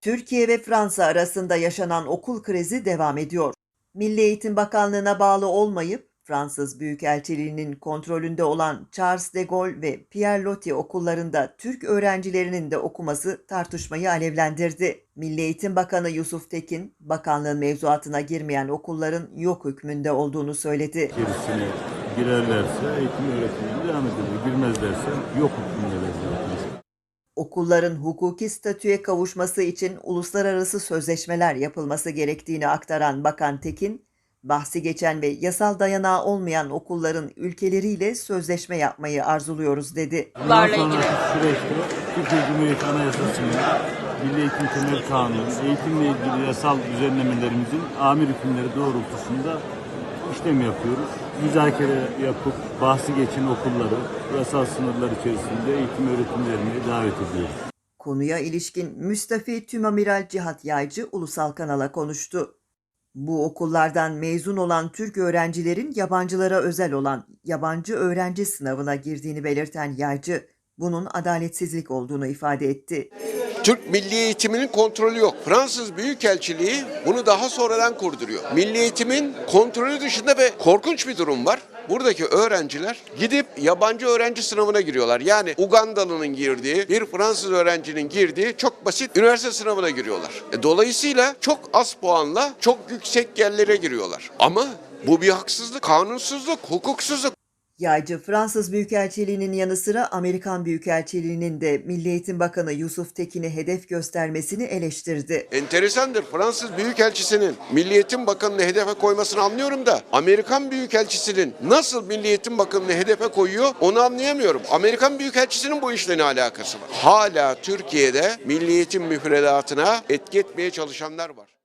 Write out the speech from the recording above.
Türkiye ve Fransa arasında yaşanan okul krizi devam ediyor. Milli Eğitim Bakanlığı'na bağlı olmayıp Fransız Büyükelçiliğinin kontrolünde olan Charles de Gaulle ve Pierre Loti okullarında Türk öğrencilerinin de okuması tartışmayı alevlendirdi. Milli Eğitim Bakanı Yusuf Tekin, bakanlığın mevzuatına girmeyen okulların yok hükmünde olduğunu söyledi. içerisine girerlerse eğitim öğretimine devam edilir. Girmezlerse yok hükmündeler zaten. Okulların hukuki statüye kavuşması için uluslararası sözleşmeler yapılması gerektiğini aktaran Bakan Tekin, bahsi geçen ve yasal dayanağı olmayan okulların ülkeleriyle sözleşme yapmayı arzuluyoruz dedi. Bundan sonraki ilgili. süreçte Türkiye Cumhuriyeti Anayasası'nın Milli Eğitim Temel Kanunu, eğitimle ilgili yasal düzenlemelerimizin amir hükümleri doğrultusunda işlem yapıyoruz. Müzakere yapıp bahsi geçen okulları yasal sınırlar içerisinde eğitim öğretimlerine davet ediyoruz. Konuya ilişkin Müstafi Tümamiral Cihat Yaycı ulusal kanala konuştu. Bu okullardan mezun olan Türk öğrencilerin yabancılara özel olan yabancı öğrenci sınavına girdiğini belirten Yaycı, bunun adaletsizlik olduğunu ifade etti. Türk milli eğitiminin kontrolü yok. Fransız Büyükelçiliği bunu daha sonradan kurduruyor. Milli eğitimin kontrolü dışında ve korkunç bir durum var. Buradaki öğrenciler gidip yabancı öğrenci sınavına giriyorlar. Yani Ugandalı'nın girdiği, bir Fransız öğrencinin girdiği çok basit üniversite sınavına giriyorlar. E, dolayısıyla çok az puanla çok yüksek yerlere giriyorlar. Ama bu bir haksızlık, kanunsuzluk, hukuksuzluk. Yaycı Fransız Büyükelçiliği'nin yanı sıra Amerikan Büyükelçiliği'nin de Milli Eğitim Bakanı Yusuf Tekin'i hedef göstermesini eleştirdi. Enteresandır. Fransız Büyükelçisi'nin Milli Eğitim Bakanı'nı hedefe koymasını anlıyorum da Amerikan Büyükelçisi'nin nasıl Milli Eğitim Bakanı'nı hedefe koyuyor onu anlayamıyorum. Amerikan Büyükelçisi'nin bu işle ne alakası var? Hala Türkiye'de Milli Eğitim müfredatına etki etmeye çalışanlar var.